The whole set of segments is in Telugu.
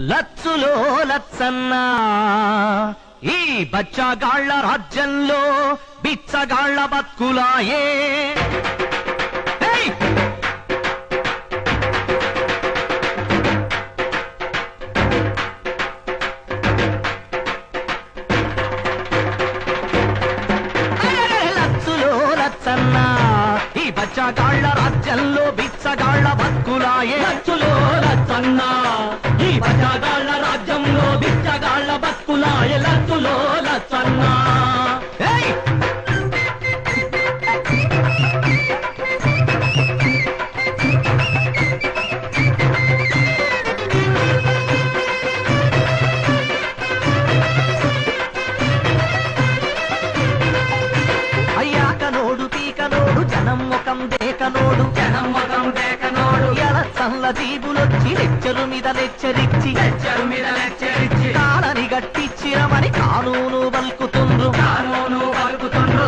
లచ్చులో లచ్చన్నా. ఈ బచ్చగాళ్ళ రాజ్యంలో బిచ్చగాళ్ళ బతుకులాయే. ఏయ్! ఈ బచ్చగాళ్ళ రాజ్యంలో బిచ్చగాళ్ళ బతుకులాయే. లచ్చులో లచ్చన్నా. చల్ల జీబులొచ్చి లెచ్చరు మీద లెచ్చరిచ్చి లెక్చరు మీద లెక్చరిచ్చి కాలని గట్టిచ్చిరమని కానూను బల్కుతుండ్రు కానూను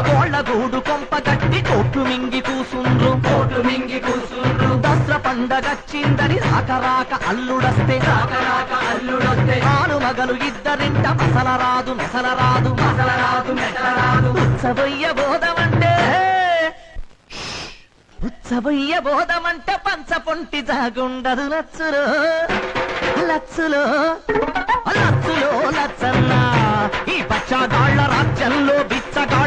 కోళ్ళ గూడు కొంప గట్టి కొట్టు మింగి కూసుండ్రు. కోట్లు మింగి కూసుండ్రు. దసరా పండగచ్చిందని రాక రాక అల్లుడస్తే రాక రాక అల్లుడొస్తే. ఆను మగలు ఇద్దరింట మసల రాదు మెసల రాదు మసల రాదు మెసల రాదు ఉత్సవయ్య బోధమంటే ఉత్సవయ్య బోధమంటే పంచపొంటి జాగుండదు లచ్చులో. లచ్చులో లచ్చులో లచ్చన్న. ఈ పచ్చగాళ్ళ రాజ్యంలో బిచ్చగా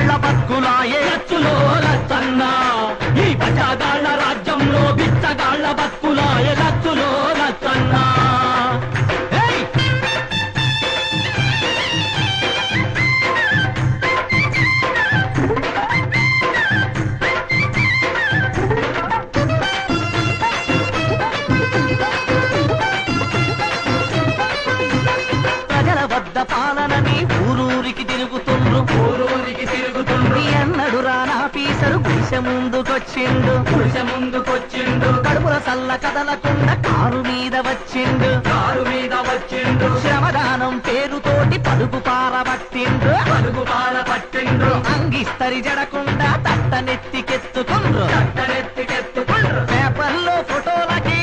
ముందుకొచ్చిండు పురుష ముందుకొచ్చిండు కడుపుల సల్ల కదలకుండా కారు మీద వచ్చిండు. కారు మీద వచ్చిండు. శ్రమదానం పేరుతోటి పలుపు పారబట్టిండు. పలుగు పాల పట్టిండు అంగిస్తరి జడకుండా తట్టనెత్తికెత్తుకుండ్రు చట్టనెత్తికెత్తుకుండ్రు పేపర్లో ఫోటోలకి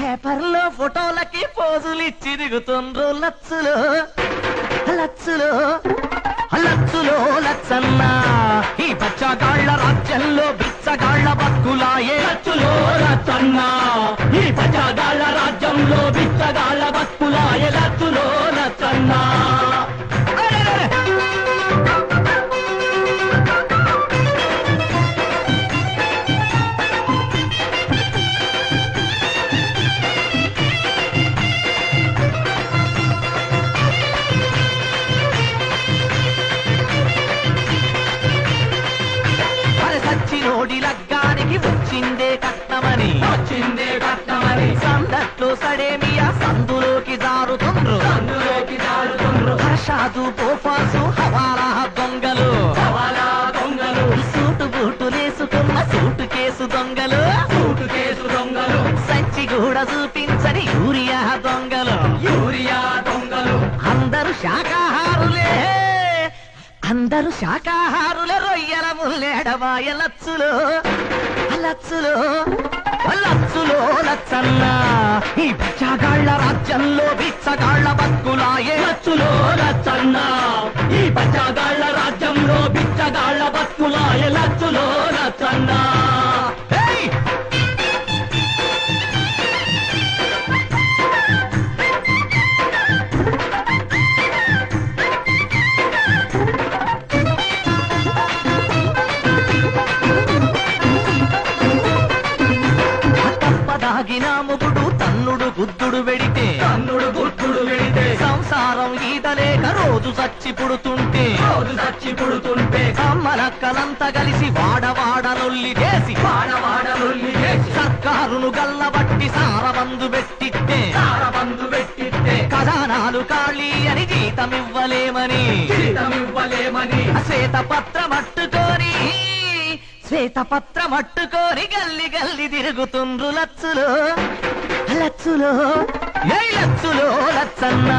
పేపర్లో ఫోటోలకి పోజులిచ్చి తిరుగుతుండ్రు లచ్చులు. లచ్చులు. లచ్చులో లచ్చన్న. బిచ్చగాళ్ళ రాజ్యంలో బిచ్చగాళ్ళ బతుకులాయే. రచ్చులో రచ్చన్నా ఈ పచ్చగాళ్ళ రాజ్యంలో అందరూ శాకాహారులే. అందరూ శాకాహారులే రొయ్యల ముల్లేడవాయ లచ్చులు. లచ్చులు లచ్చులో లచ్చన్న. ఈ బిచ్చగాళ్ళ రాజ్యంలో బిచ్చగాళ్ళ బతుకులాయే లచ్చులో లచ్చన్న. ఈ పచ్చగాళ్ళ రాజ్యంలో ముగుడు తన్నుడు గుద్దుడు వెడితే కన్నుడు గుట్టుడు వెడితే సంసారం ఈదలేక రోజు చచ్చి పుడుతుంటే రోజు చచ్చి పుడుతుంటే కమ్మలక్కలంతా కలిసి వాడవాడలొల్లి చేసి వాడవాడలుల్లి చేసి సర్కారును గల్లబట్టి సారబందు పెట్టిట్టే బంధు పెట్టిస్తే ఖజానాలు ఖాళీ అని జీతమివ్వలేమని జీతమివ్వలేమని శ్వేతపత్రం అట్టుకొని శ్వేతపత్రం అట్టుకొని గల్లి గల్లి తిరుగుతుండ్రు లచ్చులు. లచ్చులు ఏ లచ్చులు లచ్చన్న.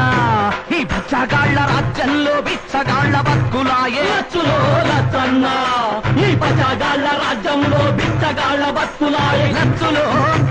ఈ బచ్చగాళ్ళ రాజ్యంలో బిచ్చగాళ్ళ బతుకులాయే. లచ్చులో లచ్చన్న. ఈ పచ్చగాళ్ళ రాజ్యంలో బిచ్చగాళ్ళ బతుకులాయే. లచ్చులు